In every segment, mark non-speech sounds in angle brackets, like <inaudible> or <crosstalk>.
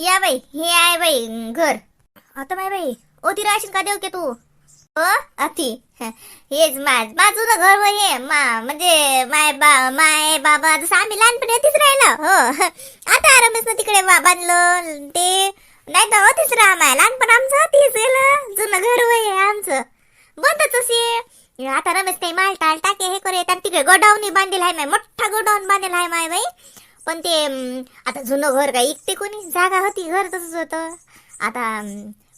या बाई हे आहे बाई घर. आता माय बाई ओती राहशील का देऊ के तू? हो अति. हेच माझ माझं ना घर होय हे मा म्हणजे माय बा माय बाबा जसं आम्ही लहानपणी अतिच राहिलो. हो. आता आरामच ना तिकडे बा- बांधलं ते. नाही तर होतीच राहा माय लहानपण आमचं अतिच गेलं. जुनं घर होय हे आमचं. बंदच असे आता रमेश काही माल टाल टाके हे करे तिकडे गोडाऊन बांधेल आहे माय मोठा गोडाऊन बांधेल आहे माय बाई. पण ते आता जुनं घर काय इकते कोणी? जागा होती घर तसंच होतं. आता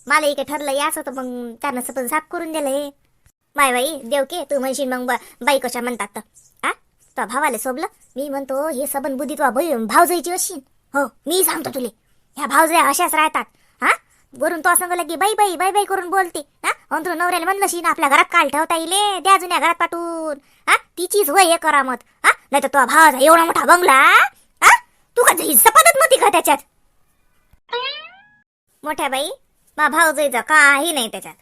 मला इकडे ठरलं याच होतं मग त्यानं सगळं साफ करून दिलं हे. माय बाई देव के तू म्हणशील मग बाई कशा म्हणतात तर. आ? तो भावाले सोबलं मी म्हणतो हे सबन बुद्धी तुला भाव जायची अशी. हो मी सांगतो तुले. ह्या भावजया अशाच राहतात. हा? वरून तो असं म्हणलं की बाई बाई बाई बाई करून बोलते. हा? तू नवऱ्याला म्हणलं शी आपल्या घरात काल ठेवता येईल द्या जुन्या घरात पाठवून. हा? तिचीच वय हे करा मत हा? नाही तर तो भावाचा एवढा मोठा बंगला तू का हिस्सा सपातच नव्हती का त्याच्यात? मोठ्या बाई मा भाव जायचा काही नाही त्याच्यात.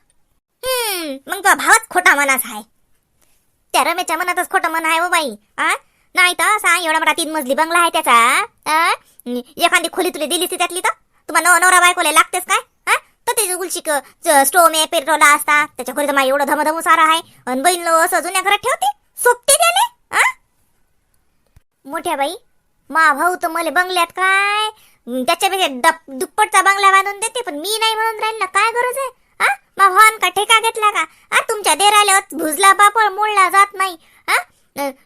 हम्म मग तो भावच खोटा मनाच आहे त्या रमेशच्या मनातच खोटं मन आहे हो बाई आ? नाही तर सांग एवढा मोठा तीन मजली बंगला आहे त्याचा एखादी खोली तुला दिली त्यातली तर? तुम्हाला नव- नवरा बायकोला लागतेच काय? हा तर ते उलशिक स्टोम आहे पेट्रोल असता त्याच्या खोलीत माझ्या एवढं धमधम सारा आहे अन बहीण लो असं जुन्या घरात ठेवते सोपते त्याने मोठ्या बाई मा भाऊ तर मला बंगल्यात काय? त्याच्यापेक्षा डप- दुप्पटचा बंगला बांधून देते पण मी नाही म्हणून राहील ना काय गरज आहे? हा? मा भावान का ठेका घेतला का? हा? तुमच्या देराला भुजला पापड मोडला जात नाही हा?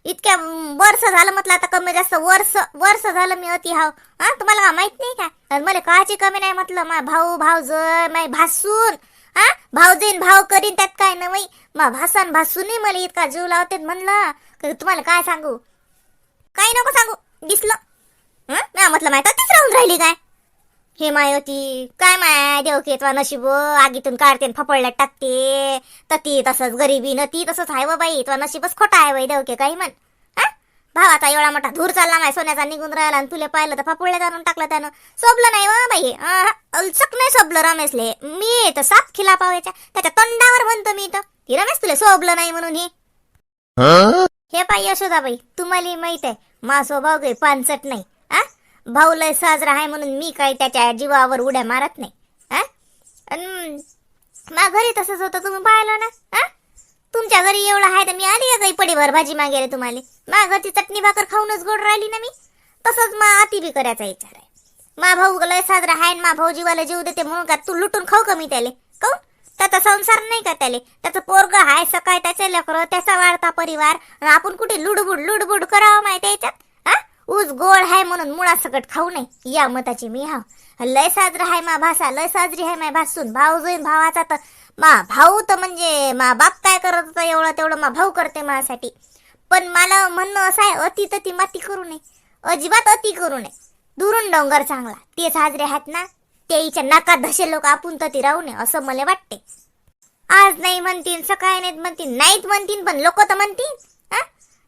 इतक्या वर्ष झालं म्हटलं आता कमी जास्त वर्ष वर्ष झालं मी अति हाव. हा? तुम्हाला का माहीत नाही का? मला काची कमी नाही म्हटलं मा भाऊ भाऊज माय भासून हा? भाऊजीन भाव करीन त्यात काय नवई? मा भासान भासूनही मला इतका जीव लावते म्हणलं. तुम्हाला काय सांगू? काही नको सांगू. दिसलं. हं? म्या म्हटलं माय तीच राहून राहिली काय? हे माय होती. काय माय देव तुला नशीब आगीतून काढते न फपडल्यात टाकते. तर ती तसंच गरिबी न ती तसंच आहे बाई. तुला नशीबच खोटा आहे बाई देवके काही म्हण. हा? भावाचा एवढा मोठा धूर चालला माय सोन्याचा निघून राहिला आणि तुला पाहिलं तर फपडल्यात आणून टाकलं त्यानं. सोबलं नाही व बाई. अलचक नाही सोबलं रमेशले. मी तर साप खिला पावायच्या त्याच्या तोंडावर म्हणतो मी तर. ती रमेश तुला सोबलं नाही म्हणून हे? हे पाय यशोदाबाई तुम्हाला माहीत आहे मा स्वभाव काही पानसट नाही आ? भाऊ लय साजरा आहे म्हणून मी काही त्याच्या जीवावर उड्या मारत नाही मा घरी तसंच होतं तुम्ही पाहिलं ना आ? तुमच्या घरी एवढं आहे तर मी आली का काही पडीभर भाजी मागेल तुम्हाला. मा घरची चटणी भाकर खाऊनच गोड राहिली ना मी. तसंच मा अति बी करायचा विचार आहे. मा भाऊ लय साजरा आहे मा भाऊ जीवाला जीव देते म्हणून का तू लुटून खाऊ का मी त्याले काऊन संसार नाही का त्याले? त्याचं पोरग आहे सकाळ त्याचे लेकरं त्याचा वाढता परिवार आपण कुठे लुडबुड लुडबुड करावं माहिती याच्यात? हा? ऊस गोड आहे म्हणून मुळासकट खाऊ नये. या मताची मी हा. लय साजरा हाय मा भासा लय साजरी हाय मा भासून भाऊ जोईन भावाचा तर मा भाऊ तर म्हणजे मा बाप काय करत होता एवढं तेवढं मा भाऊ करते माझ्यासाठी. पण मला म्हणणं असं आहे अति तर ती माती करू नये. अजिबात अति करू नये. दुरून डोंगर चांगला. ते साजरे आहेत ना तेईच्या नाकात धसे लोक आपण तर ती राहू नये असं मला वाटते. आज नाही म्हणतील सकाळी नाहीत म्हणतील नाहीत म्हणतील पण लोक तर म्हणतील हा?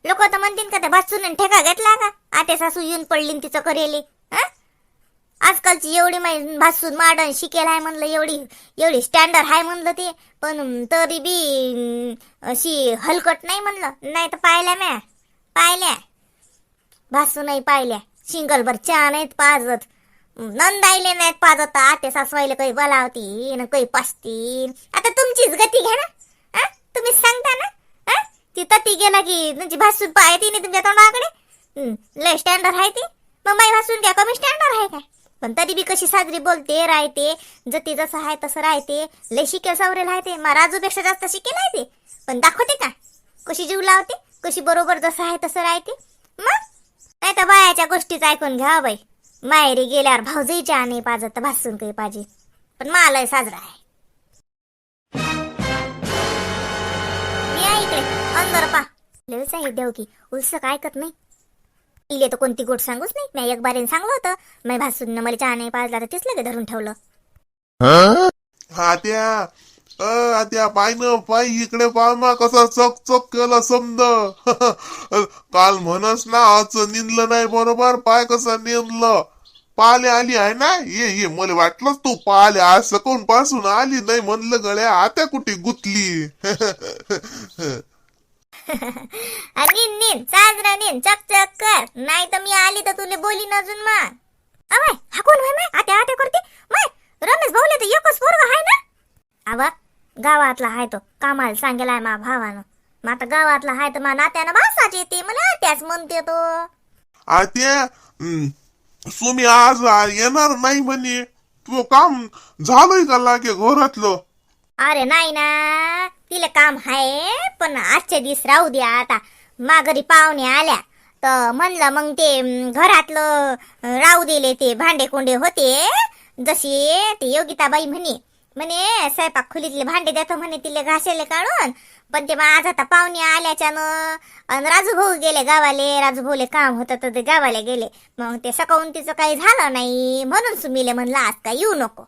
लोक तर म्हणतील का त्या भासून ठेका घेतला का? आते सासू येऊन पडली तिचं करेली हा? आजकालची एवढी माहिती भासून माडन शिकेल आहे म्हणलं एवढी एवढी स्टँडर्ड आहे म्हणलं ते पण तरी बी अशी हलकट नाही म्हणलं नाही तर पाहिल्या म्या पाहिल्या. भासू नाही पाहिल्या. सिंगल भर चहा नाहीत पाजत. नंदाईले नाहीत पाजत. आते सासवाईले काही बोलावती न काही पासतील. आता तुमचीच गती घ्या ना. तुम्ही तुम्हीच सांगता ना. हा? ती गेला की तुमची भासून पाहती नाही तुमच्या तोंडाकडे. लय स्टँडर्ड आहे ती. मग माई भासून घ्या कमी स्टँडर्ड आहे काय? पण तरी बी कशी साजरी बोलते राहते जती जसं आहे तसं राहते. लय शिकेल सावरेल आहे ते राजूपेक्षा जास्त शिकेल आहे ते. पण दाखवते का? कशी जीव लावते कशी बरोबर जसं आहे तसं राहते. मग? नाही तर बायाच्या गोष्टीच ऐकून घ्या हो बाई. मायरी गेल्यावर भाऊजाईच्या आणि पाजत तर भासून काही पाहिजे. पण मालय साजरा आहे. मी आहे इकडे. अंदर पा. आहे देव की ऐकत नाही? इले तर कोणती गोट सांगूच नाही मी एक बारीने सांगलं होतं. मी भासून मला चहा नाही पाजला तर तेच लगे धरून ठेवलं. आत्या अ आत्या पाय न पाय इकडे पाय ना कसा चक चक केला समद <laughs> काल म्हणस ना आज निंदलं नाही बरोबर पाय कसा निंदलं. पाले आली आहे ना? ये ये मला वाटलंच तू पाले आज सकून पासून आली नाही म्हणलं गळ्या आता कुठे गुतली? <laughs> निन निन साजरा निन चक चक कर. नाही तर मी आली तर तुले बोलीन अजून मग. अवय हा कोण होय माय आत्या आत्या करते? माय रमेश भाऊले तर एकच पोरग हाय ना? आवा गावातला हाय तो. कामाला सांगेल आहे मा भावानं. मग आता गावातला हाय तर मा नात्यानं भासाची येते. मला आत्याच म्हणते तो. आत्या सुमी आज येणार नाही म्हणे. तू काम झालंय का लागे घोरातलं? अरे नाही ना तिला काम आहे पण आजच्या दिवस राहू द्या आता. माघारी पाहुणे आल्या. तर म्हणलं मग ते अं, घरातलं अं, राहू दिले ते भांडे कोंडे होते. जसे ते योगिताबाई म्हणे म्हणे स्वयंपाक खोलीतले भांडे देतो म्हणे तिले घासेले काढून. पण ते आज आता पाहुणे आल्याच्यानं आणि राजू भाऊ गेले गावाले राजू भाऊले काम होतं तर ते गावाला गेले. मग ते सकाळून तिचं काही झालं नाही म्हणून सुमीले म्हणलं आज काय येऊ नको.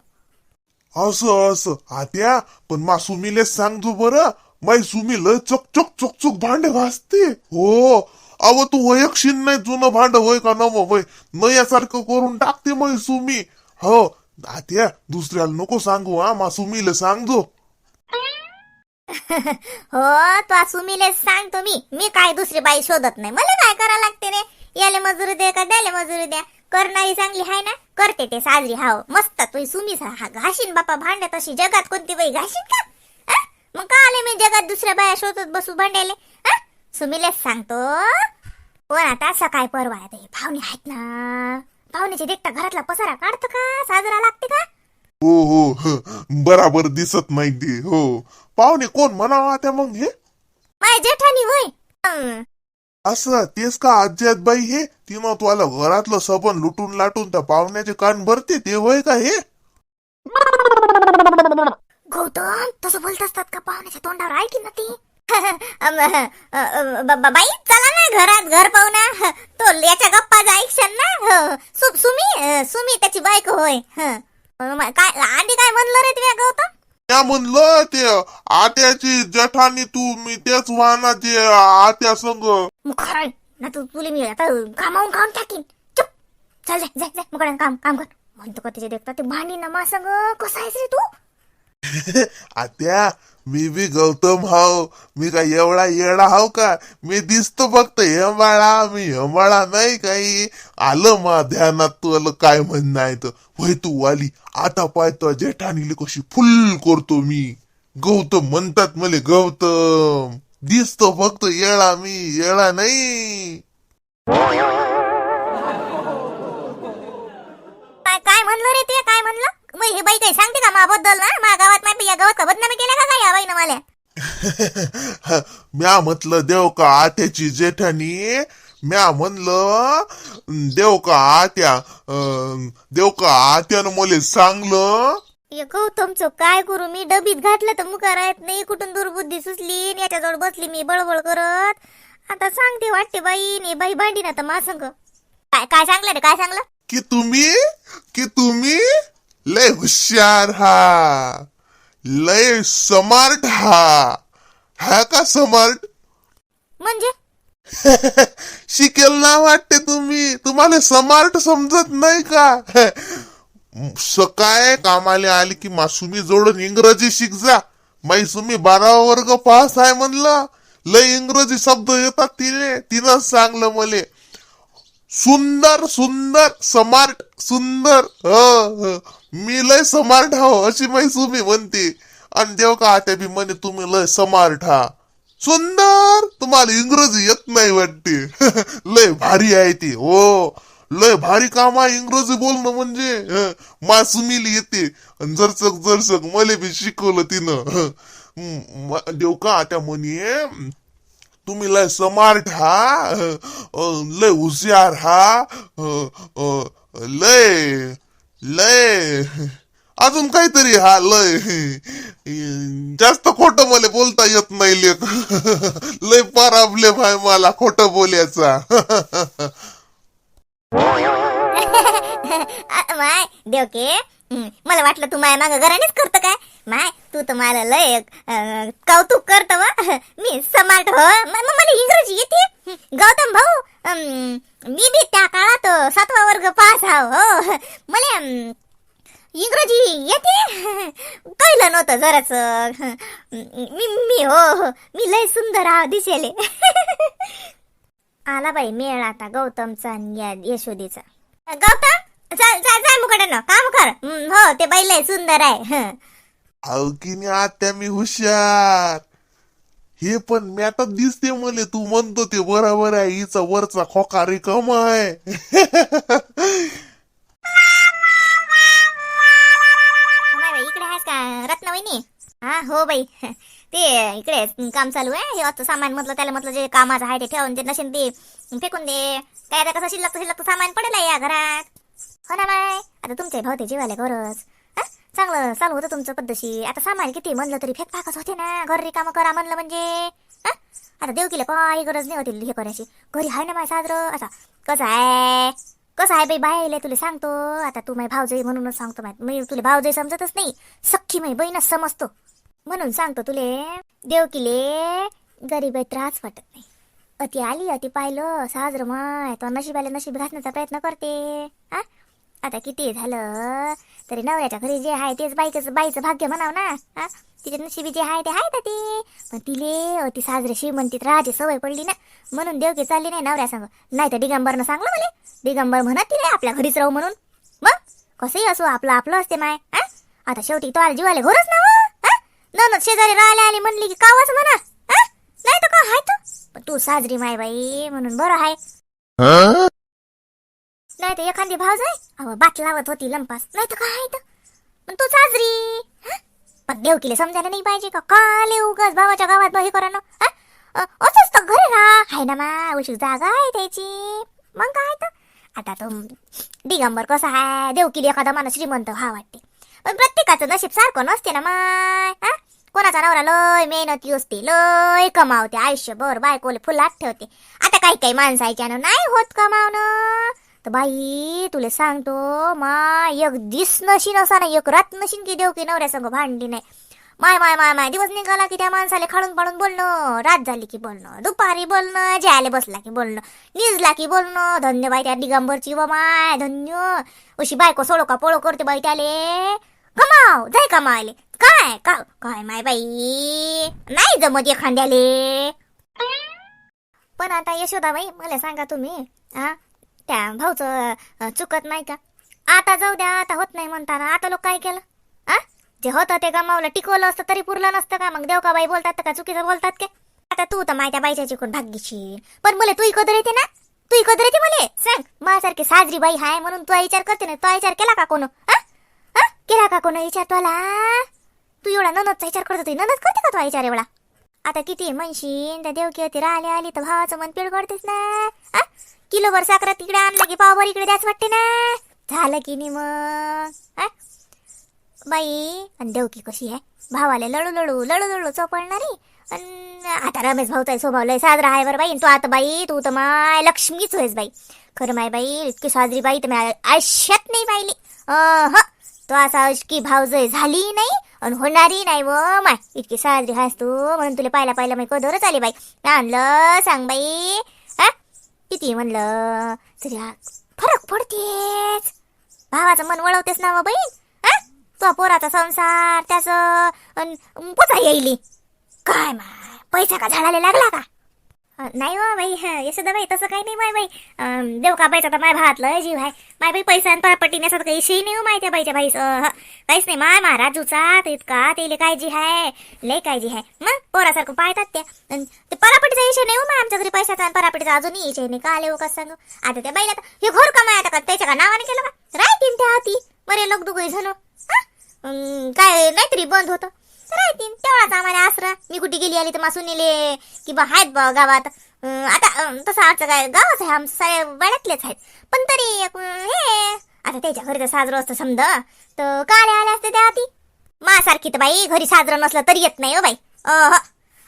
असं असं. आत्या पण मा सुमीले सांगतो बरं. माई सुमी लय चकचक चकचक भांडे घासते. हो. अव तू वयक्षीन नाही जुनं भांड होय का नव? वय नयासारखं करून टाकते मै सुमी. हो. आत्या दुसऱ्याला नको सांगू हा मासुमीले सांगतो. <laughs> हो तो सुमीले सांगतो मी. मी काय दुसरी बाई शोधत नाही. मला काय करा लागते रे? याले मजुरी दे का द्याले मजुरी द्या? करणारी चांगली हाय ना? करते ते साजरी हाव. मस्त तू सुमी हा घाशीन बापा भांडे तशी जगात कोणती बाई घाशीन का? आ? मग का आले मी जगात दुसऱ्या बाया शोधत बसू भांड्याले? आ? सुमीलेच सांगतो. कोण आता सकाळी परवा आहे ते. आहेत ना. पाहुण्याचे देखता घरातला पसारा काढतं का? साजरा लागते का? हो हो बराबर दिसत नाही ते हो. पाहुणे कोण म्हणावा त्या मग हे? माय जेठानी होय. हं. असं तेच का आज्यात बाई हे? तिनं तुला घरातलं सबन लुटून लाटून त्या पाहुण्याचे कान भरते ते होय का हे? गौतम तसं बोलत असतात का पाहुण्याच्या तोंडावर? आहे की ना ती. बाई चला ना घरात घर पाहुणा तो याच्या गप्पा ऐकशन ना? ह, सु- सुमी सुमी त्याची बायको होय. काय आधी काय म्हणलं रे तुझ्या गौतम? त्या म्हणलं ते आत्याची जठानी तू मी तेच वाहनाचे आत्या संग. मुखाय ना तू तुले मी आता कामावून खाऊन टाकीन. चुप. चल जाय जाय जाय मुकडे काम काम कर. म्हणतो का तिचे देखता ते भांडी ना मा संग कसा आहेस रे तू? <laughs> आत्या मी बी गौतम हाव. मी काय एवढा येडा हाव का? मी दिसतो फक्त हेमाळा मी हेमाळा नाही काही. आलं मा ध्यानात. तुला काय म्हणणं आहे तर. वय तू वाली आता पाय तो जेठानीले कशी फुल करतो मी. गौतम म्हणतात मले गौतम दिसतो फक्त येळा मी येळा नाही. काय म्हणलं रे ते? काय म्हणलं? मग हे बाई काही सांगते का माबद्दल ना मा गावात या गावात का बदनामी केल्या का काय या बाईनं मला? म्या म्हटलं देव का आत्याची जेठानी म्या म्हणलं देव का आत्या अं, देव का आत्यानं मले सांगलं? ये गौतमचं काय करू मी डबीत घातलं तर मुका राहत नाही कुठून दुर्बुद्धी सुचली? याच्याजवळ बसली मी बळबळ करत. आता सांगते वाटते बाई ने बाई भांडी ना तर मा संग काय काय सांगलं रे काय सांगलं? की तुम्ही? की तुम्ही? लय हुशार हा. लय स्मार्ट हा. हा का स्मार्ट म्हणजे? <laughs> शिकेल ना वाटते तुम्ही. तुम्हाला स्मार्ट समजत नाही का? <laughs> सकाळ कामाला आली की मासुमी जोडून इंग्रजी शिक जा. माई सुमी बारावा वर्ग पास आहे म्हणलं. लय इंग्रजी शब्द येतात तिने तिनं सांगलं मले. सुंदर सुंदर स्मार्ट सुंदर. ह. मी लय समार्ट हो अशी माई सुमी म्हणते. आणि देव का आत्या बी म्हणे तुम्ही लय समार्ट हा. सुंदर! तुम्हाला इंग्रजी येत नाही वाटते. <laughs> लय भारी आहे ती हो. लय भारी काम आहे इंग्रजी बोलणं म्हणजे. <laughs> मासुमीली येते. आणि जरसक जरसक मले बी शिकवलं तिनं. <laughs> देव का आता म्हणे तुम्ही लय समार्ट हा. अं, लय हुशार हा. लय लय. अजून काहीतरी हा लय. जास्त खोट मला बोलता येत नाही लेख. लय पराबले भाय मला खोट बोलायचा. <laughs> माय देवके मला वाटलं तू माय माग घरानेच करतं काय? माय तू तर मला लय कौतुक करत मी समार्ट हो. मला इंग्रजी येते. गौतम भाऊ मी बी त्या काळात सातवा वर्ग पास आहो हो. मला इंग्रजी येते. कळलं नव्हतं जराच मी मी हो हो. मी लय सुंदर आहो दिसेले. आला बाई मेळ आता गौतमचा आणि यशोदीचा. गौतम चाल चाल चाल काम कर हो ते बाई लय सुंदर आहे. अवकिनी अहो की आत्या मी हुशार. हे पण मॅटच दिसते मले तू म्हणतो ते बरोबर आहे हिचा वरचा खोका रिकम आहे. बाई इकडे आहेस का? रत्नवहिनी? हा हो बाई. ते इकडे काम चालू आहे हे आता सामान म्हटलं त्याला म्हटलं जे कामाचं आहे ते ठेवून ते नसेल ते फेकून दे. काय आता कसं शिल्लक शिल्लक सामान पडेल या घरात. हो ना बाय आता तुमचे भाऊ ते जेवायला गरज चांगलं चालू होतं तुमचं पद्धतशी आता सामान किती म्हणलं तरी फेक फाकच होते ना. घर रिकामं करा म्हणलं म्हणजे. हा? आता देवकीला काही गरज नाही होती हे करायची घरी आहे ना माय साजरं? असा कसं आहे? कसं आहे बाई? बाहेर तुला सांगतो. आता तू माय भावजई म्हणूनच सांगतो माय. मी तुला भावजई समजतच नाही. सख्खी माई बहीणच समजतो. म्हणून सांगतो तुले देवकीले गरीब त्रास वाटत नाही. अति आली अति पाहिलं साजरं माय. तो नशिबाला नशीब घासण्याचा प्रयत्न करते. हा? आता किती झालं? तरी नवऱ्याच्या घरी जे आहे तेच बाईचं बाईचं भाग्य म्हणाव ना हा? तिच्या नशिबी जे आहे ते आहे का ते? पण तिले ती साजरे श्रीमंतीत राहायची सवय पडली ना. म्हणून देवकी चालली नाही नवऱ्या सांग. नाही तर दिगंबरनं सांगलं मला. दिगंबर म्हणत तिले आपल्या घरीच राहू म्हणून. मग? कसंही असो आपलं आपलं असते माय हा? आता शेवटी तो जीवाले घरच ना हो, व, ननद शेजारी राहिले आली म्हणली की कावच म्हणा हा? नाही तर का हाय तर. तू साजरी माय बाई म्हणून बरं आहे. नाही तर एखादी भाव जाय. अहो बात लावत होती लंपास. नाही तर काय तर पण तू साजरी. पण देवकीले समजायला नाही पाहिजे का? काले उगाच भावाच्या गावात बही करा ना. असंच तर घरी राहा हाय ना मा उशीर जागा आहे त्याची. मग काय तर आता तो दिगंबर कसा आहे देवकीले एखादा माणूस श्रीमंत हा वाटते. पण प्रत्येकाचं नशीब सारखं नसते ना माय. हा? कोणाचा नवरा लय मेहनती असते लय कमावते आयुष्यभर बायकोले फुलात ठेवते. आता काही काही माणसाच्यानं नाही होत कमावणं. तर बाई तुला सांगतो माय एक दिस नशीन असा ना एक रात नशीन की देव की नवऱ्या संग भांडली नाही. माय माय माय माय दिवस निघाला की त्या माणसाला खाडून पाडून बोलणं रात झाली की बोलणं दुपारी बोलणं ज्याले बसला की बोलणं निजला की बोलणं धन्य बाई त्या दिगंबरची व माय धन्य. अशी बायको सोडो का पोळो करते बाई त्याले. कमाव जाय कमावले काय का काय माय बाई? नाही जमत एखाद्याले. पण आता यशोदाबाई मला सांगा तुम्ही हा त्या भाऊचं चुकत नाही का? आता जाऊ द्या आता होत नाही म्हणताना. आता लोक काय केलं? आ जे होतं ते गमावलं. टिकवलं असतं तरी पुरलं नसतं का? मग देवकाबाई बोलतात का? चुकीचं बोलतात का? आता तू तर माहित्या बाईच्या चिकून भाग्यशील पण मला तू कदर येते ना? तू कदर येते मला? सांग. माझ्यासारखी साजरी बाई हाय म्हणून तू विचार करते ना? तो विचार केला का कोण? केला का कोण विचार तुला तू एवढा ननदचा विचार करत होती. ननद करते का तो विचार एवढा? आता किती म्हणशीन त्या देवकी होती राहिली आली तर भावाचं मन पिळ करतेस ना किलो किलोभर साखर तिकडे आणलं की पावभर इकडे द्याच वाटते ना? झालं की नाही मग? आ? बाई आणि देवकी कशी आहे? भावाले लळू लळू लळू लळू चोपडणारी. अन आता रमेश भाऊचा स्वभाव लय साजरा आहे बरं बाई. तू आता बाई तू तर माय लक्ष्मीच होयस बाई. खरं माय बाई इतकी साजरी बाई तर मी आयुष्यात नाही पाहिली. अह तो असा अशकी भावजय झाली नाही आणि होणारी नाही व माय. इतकी साजरी हास तू म्हणून तुला पाहिला पाहिला मी कदरच आली बाई. आणलं सांग बाई. किती म्हणलं? तरी फरक पडतेच. भावाचं मन वळवतेस ना व बहीण हा तो पोराचा संसार त्याचं पोचा येईली. काय माय पैसा का झाडाला लागला का? नाही हो बाई यशोदा बाई तसं काही नाही माय बाई. अं, देव का बाईचा तर माय भातलं जीव आहे. माय बाई पैसा आणि पट्टी नेसात काही विषय नाही हो माय त्या बाईच्या बाईच काहीच नाही माय महाराजूचा ते इतका तेले काळजी आहे लय काळजी आहे. मग पोरासारखं पाहतात त्या. ते परापटीचा विषय नाही हो माय मग आमच्या घरी पैशाचा आणि परापटीचा अजूनही विषय नाही. का आले हो, कसं सांगू? आता त्या बाईला हे घोर कमाय आता का त्याच्या का नावाने केलं का राहतील त्या हाती. बरे लोक दुगई झालो अं, काय नाहीतरी बंद होतं. राहतील तेवढाच आम्हाला आसरा. मी कुठे गेली आली तर मा सुनीले की बा आहेत बा गावात. आता तसं आमचं काय गावच आहे आमचं सारे वाड्यातलेच आहेत. पण तरी एक, हे आता त्याच्या घरी तर साजरं असतं समज तर काले आले असते त्या आधी. मासारखी तर बाई घरी साजरं नसलं तरी येत नाही हो बाई. अह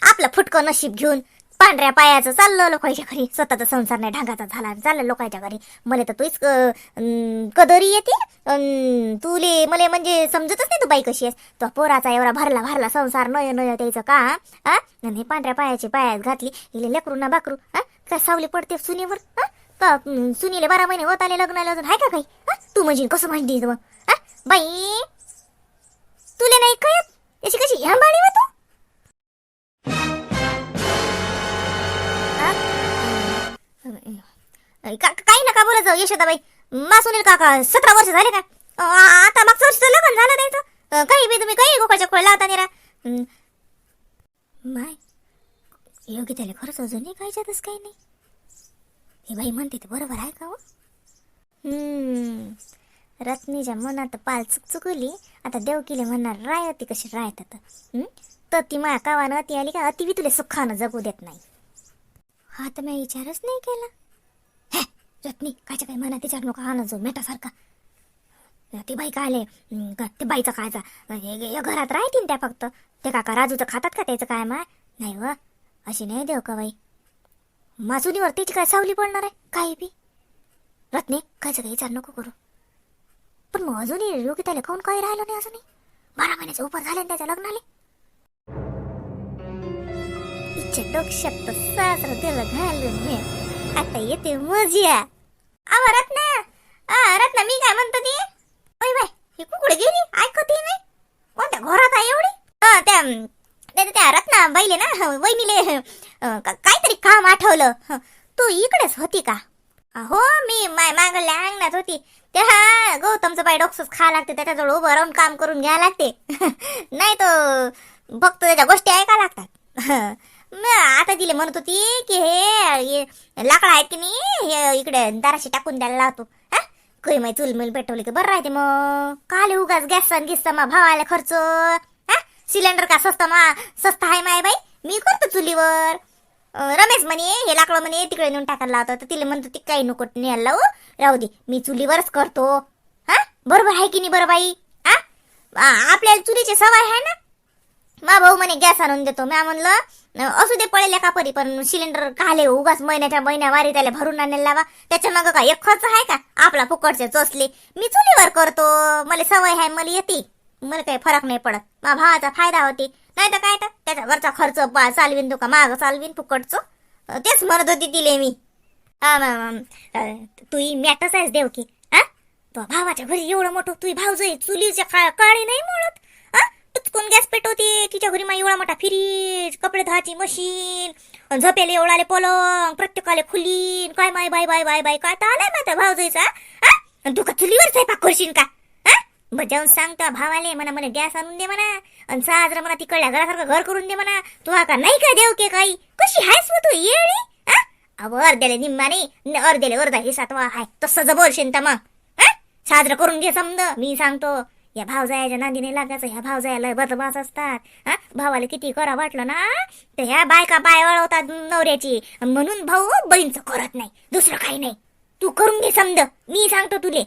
आपलं फुटकं नशीब घेऊन पांढऱ्या पायाचं चाललं लोकांच्या घरी. स्वतःचा संसार नाही ढांगाचा झाला. चाललं लोकांच्या घरी. मला तर तूच अं, कदरी येते. अं, तुले मला म्हणजे समजतच नाही तू बाई कशी आहेस. तो पोराचा एवढा भरला भरला संसार नय नय त्याचं का हा? आणि पांढऱ्या पायाची पायात घातली. हिले लेकरू ना बाकरू हा? काय सावली पडते सुनीवर हा? का सुनीले बारा महिने होत आले लग्नाला अजून? हाय का काही? हा? तू म्हणजे कसं म्हणते मग? हा? बाई तुले नाही कळत? याची कशी ह्या बाळी होत काही नका बोलत जाऊ यशोदाबाई? मा सुनील काका सतरा वर्ष झाले का? आता मागचं वर्ष लग्न झालं नाही काही बी तुम्ही काही गोकाच्या खोळ लावता निरा? माय योगी त्याला खरंच अजूनही काहीच्यातच काही नाही. हे बाई म्हणते ते बरोबर आहे का हो? रत्नीच्या मनात पाल चुकचुकली आता देवकीले म्हणणार राय होती कशी राहतात हं? तर ती माया कावानं अति आली का अति बी तुला सुखानं जगू देत नाही. हा तर मी विचारच नाही केला. रत्नी कायच्या काय म्हणा तिच्यावर नको हा जो मेटासारखा. ते बाई काय आले ते बाईचं कायचा हे- घरात राहतील त्या फक्त. ते काका राजूचं खातात का त्याचं काय माय? नाही व अशी नाही देव का बाई. मासुनीवर तिची काय सावली पडणार आहे? काही बी. रत्ने कायचं काही विचार नको करू. पण मग अजूनही योगी त्याला खाऊन काही राहिलं नाही अजूनही? बारा महिन्याचे उपर झाले ना त्याच्या लग्नाले? इच्छा डोक्यात तर सासर त्याला घालून मी आता येते मजिया आव रत्ना. आ रत्ना मी काय म्हणतो ती? ओय बाय ही कुकडे गेली? ऐकत नाही कोणत्या घरात आहे एवढी? अं, त्या त्या- त्या रत्ना बाईले ना हं, वहिनीले का- काहीतरी काम आठवलं. तू इकडेच होती का? हो मी माय मागल्या अंगणात होती. ते हा गौतमचं बाई डोकसच खा लागते. त्याच्याजवळ उभं राहून काम करून घ्या लागते. <laughs> नाही तो फक्त त्याच्या गोष्टी ऐका लागतात. <laughs> दिले. म्हणत होती की हे लाकडं आहेत की नाही हे इकडे दाराशी टाकून द्यायला लावतो. हा? काही माही चूल पेटवली की बरं राहते मग. काले उगाच गॅस गिसता मग भावाला खर्च? हा? सिलेंडर का स्वस्त मा स्वस्त आहे माय बाई? मी करतो चुलीवर. रमेश म्हणे हे लाकडं म्हणे तिकडे नेऊन टाकायला लावतो तर तिला म्हणतो ती काही नको न्यायला लावू. राहू दे मी चुलीवरच करतो. हा? बरोबर आहे की नाही बरं बाई? हा आपल्याला चुलीची सवय आहे ना? मा भाऊ म्हणे गॅस आणून देतो. म्या म्हणलं असू दे पळेल का परी पण सिलेंडर काले उगाच महिन्याच्या महिन्या वारी त्याला भरून आणायला लावा. त्याच्या मग काय एक खर्च आहे का? आपला फुकटचे चोचले. मी चुलीवर करतो. मला सवय आहे मला येते. मला काही फरक नाही पडत. मा भावाचा फायदा होते. नाही तर काय तर त्याच्यावरचा खर्च पा- चालवीन तुका का माग चालवीन फुकटचं. तेच म्हणत होती तिले मी. आम, तू मॅटच आहेस देवकी हा? तो भावाच्या घरी एवढं मोठं तुझी भाऊज आहे चुलीच्या का काळी नाही म्हणत हा गॅस पेटवते तिच्या घरी मा एवढा मोठा फ्रीज कपडे धुवायची मशीन झपेले एवढाले पलंग प्रत्येकाले खुलीन काय माय बाय बाय बाय बाय काय तर आलाय माझा भाव हा? तू का चुलीवर स्वयंपाक करशील का? मग जाऊन सांग भावाले म्हणा मला गॅस आणून दे म्हणा आणि साजरं म्हणा तिकडल्या घरासारखं घर करून दे म्हणा तू हा का नाही का देव के काही? कशी आहेस मग तू येळी? हा? अहो अर्ध्याले निम्मा नाही अर्ध्याले अर्धा हिस्सा तो आहे तसं जर बोलशील तर मग हा? साजरं करून घे समज मी सांगतो. या भावजायाच्या नांदीने लागायचं ह्या भावजायाला बदमास असतात. हा? भावाला किती करा वाटलं ना? तर ह्या बायका पाय वळवतात नवऱ्याची. म्हणून भाऊ बहीणचं करत नाही. दुसरं काही नाही. तू करून घे समज. मी सांगतो तुले.